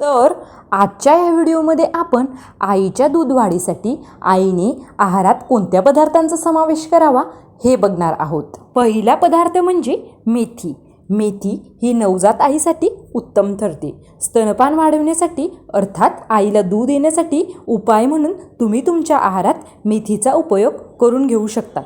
तर आजच्या या व्हिडिओमध्ये आपण आईच्या दूध वाढीसाठी आईने आहारात कोणत्या पदार्थांचा समावेश करावा हे बघणार आहोत. पहिला पदार्थ म्हणजे मेथी. मेथी ही नवजात आईसाठी उत्तम ठरते. स्तनपान वाढवण्यासाठी अर्थात आईला दूध येण्यासाठी उपाय म्हणून तुम्ही तुमच्या आहारात मेथीचा उपयोग करून घेऊ शकता.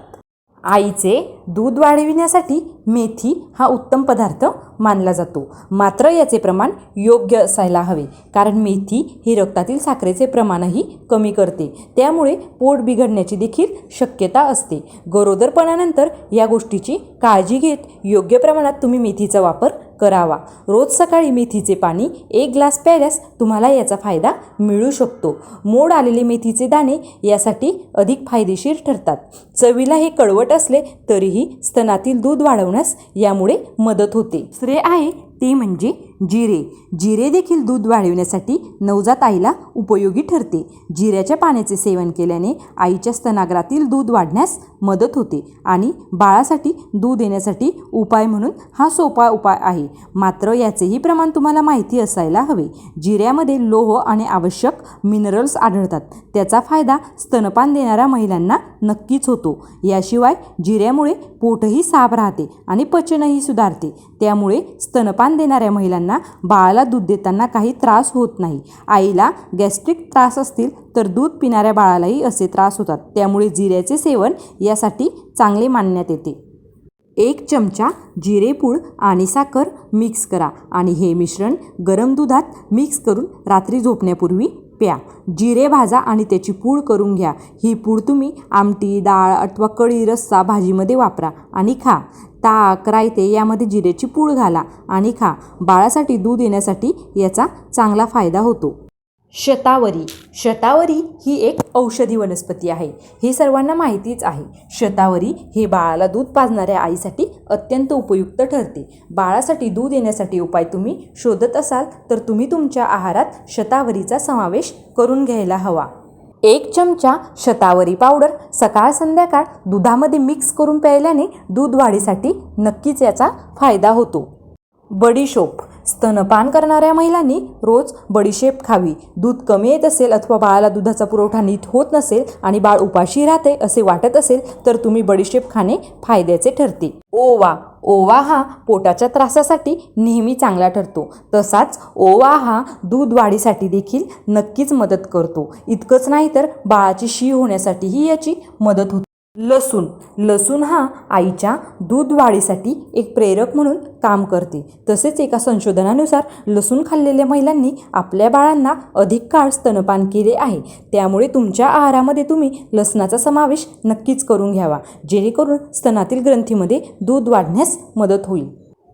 आईचे दूध वाढविण्यासाठी मेथी हा उत्तम पदार्थ मानला जातो. मात्र याचे प्रमाण योग्य असायला हवे. कारण मेथी ही रक्तातील साखरेचे प्रमाणही कमी करते. त्यामुळे पोट बिघडण्याची देखील शक्यता असते. गरोदरपणानंतर या गोष्टीची काळजी घेत योग्य प्रमाणात तुम्ही मेथीचा वापर करावा. रोज सकाळी मेथीचे पाणी एक ग्लास प्यायल्यास तुम्हाला याचा फायदा मिळू शकतो. मोड आलेले मेथीचे दाणे यासाठी अधिक फायदेशीर ठरतात. चवीला हे कडवट असले तरीही स्तनातील दूध वाढवण्यास यामुळे मदत होते. दुसरे आहे ते म्हणजे जिरे. जिरे देखील दूध वाढविण्यासाठी नवजात आईला उपयोगी ठरते. जिऱ्याच्या पाण्याचे सेवन केल्याने आईच्या स्तनाग्रातील दूध वाढण्यास मदत होते आणि बाळासाठी दूध येण्यासाठी उपाय म्हणून हा सोपा उपाय आहे. मात्र याचेही प्रमाण तुम्हाला माहिती असायला हवे. जिऱ्यामध्ये लोह आणि आवश्यक मिनरल्स आढळतात. त्याचा फायदा स्तनपान देणाऱ्या महिलांना नक्कीच होतो. याशिवाय जिऱ्यामुळे पोटही साफ राहते आणि पचनही सुधारते. त्यामुळे स्तनपान देणाऱ्या महिलांना बाळाला दूध देताना काही त्रास होत नाही. आईला गॅस्ट्रिक त्रास असतील तर दूध पिणाऱ्या बाळालाही असे त्रास होतात. त्यामुळे जिऱ्याचे सेवन यासाठी चांगले मानण्यात येते. एक चमचा जिरेपूड आणि साखर मिक्स करा आणि हे मिश्रण गरम दुधात मिक्स करून रात्री झोपण्यापूर्वी प्या. जिरे भाजा आणि त्याची पूड करून घ्या. ही पूड तुम्ही आमटी डाळ अथवा कढी रस्सा भाजीमध्ये वापरा आणि खा. ताक रायते यामध्ये जिरेची पूड घाला आणि खा. बाळासाठी दूध येण्यासाठी याचा चांगला फायदा होतो. शतावरी. शतावरी ही एक औषधी वनस्पती आहे. हे सर्वांना माहितीच आहे. शतावरी हे बाळाला दूध पाजणाऱ्या आईसाठी अत्यंत उपयुक्त ठरते. बाळासाठी दूध येण्यासाठी उपाय तुम्ही शोधत असाल तर तुम्ही तुमच्या आहारात शतावरीचा समावेश करून घ्यायला हवा. एक चमचा शतावरी पावडर सकाळ संध्याकाळ दुधामध्ये मिक्स करून प्यायल्याने दूध वाढीसाठी नक्कीच याचा फायदा होतो. बडीशोप स्तनपान करणाऱ्या महिलांनी रोज बडीशेप खावी. दूध कमी येत असेल अथवा बाळाला दुधाचा पुरवठा नीट होत नसेल आणि बाळ उपाशी राहते असे वाटत असेल तर तुम्ही बडीशेप खाणे फायद्याचे ठरते. ओवा. ओवा हा पोटाच्या त्रासासाठी नेहमी चांगला ठरतो. तसाच ओवा हा दूध वाढीसाठी देखील नक्कीच मदत करतो. इतकंच नाही तर बाळाची शी होण्यासाठीही याची मदत होते. लसूण. लसूण हा आईच्या दूध वाढीसाठी एक प्रेरक म्हणून काम करते. तसेच एका संशोधनानुसार लसूण खाल्लेल्या महिलांनी आपल्या बाळांना अधिक काळ स्तनपान केले आहे. त्यामुळे तुमच्या आहारामध्ये तुम्ही लसणाचा समावेश नक्कीच करून घ्यावा. जेणेकरून स्तनातील ग्रंथीमध्ये दूध वाढण्यास मदत होईल.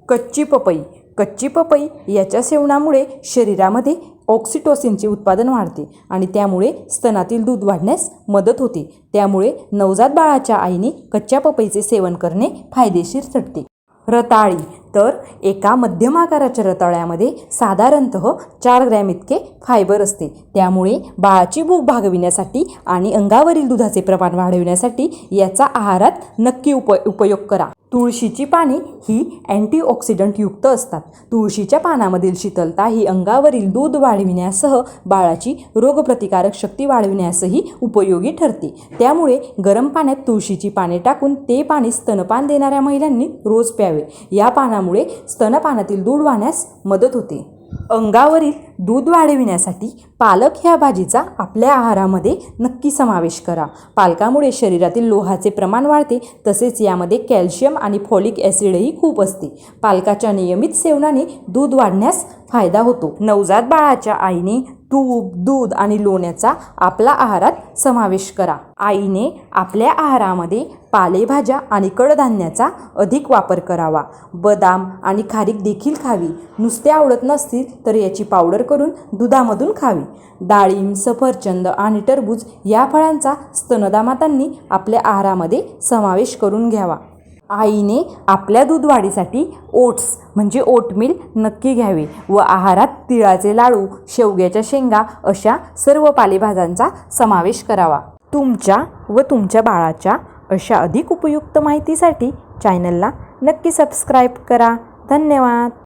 कच्ची पपई. कच्ची पपई याच्या सेवनामुळे शरीरामध्ये ऑक्सिटोसिनचे उत्पादन वाढते आणि त्यामुळे स्तनातील दूध वाढण्यास मदत होते. त्यामुळे नवजात बाळाच्या आईने कच्च्या पपईचे सेवन करणे फायदेशीर ठरते. रताळी तर एका मध्यम आकाराच्या रताळ्यामध्ये साधारणतः चार ग्रॅम इतके फायबर असते. त्यामुळे बाळाची भूक भागविण्यासाठी आणि अंगावरील दुधाचे प्रमाण वाढविण्यासाठी याचा आहारात नक्की उप उपयोग करा. तुळशीची पाने ही अँटीऑक्सिडंटयुक्त असतात. तुळशीच्या पानामधील शीतलता ही अंगावरील दूध वाढविण्यासह बाळाची रोगप्रतिकारक शक्ती वाढविण्यासही उपयोगी ठरते. त्यामुळे गरम पाण्यात तुळशीची पाने टाकून ते पाणी स्तनपान देणाऱ्या महिलांनी रोज प्यावे. या पाना पानामुळे स्तनपानातील दूध वाढण्यास मदत होते. अंगावरील दूध वाढविण्यासाठी पालक ह्या भाजीचा आपल्या आहारामध्ये नक्की समावेश करा. पालकामुळे शरीरातील लोहाचे प्रमाण वाढते तसेच यामध्ये कॅल्शियम आणि फॉलिक ॲसिडही खूप असते. पालकाच्या नियमित सेवनाने दूध वाढण्यास फायदा होतो. नवजात बाळाच्या आईने तूप दूध आणि लोण्याचा आपला आहारात समावेश करा. आईने आपल्या आहारामध्ये पालेभाज्या आणि कडधान्याचा अधिक वापर करावा. बदाम आणि खारीक देखील खावी. नुसते आवडत नसतील तर याची पावडर करून दुधामधून खावी. डाळिंब सफरचंद आणि टरबूज या फळांचा स्तनदामातांनी आपल्या आहारामध्ये समावेश करून घ्यावा. आईने आपल्या दूध वाढीसाठी ओट्स म्हणजे ओटमील नक्की घ्यावे व आहारात तिळाचे लाडू शेवग्याच्या शेंगा अशा सर्व पालेभाज्यांचा समावेश करावा. तुमच्या व तुमच्या बाळाच्या अशा अधिक उपयुक्त माहितीसाठी चॅनलला नक्की सबस्क्राईब करा. धन्यवाद.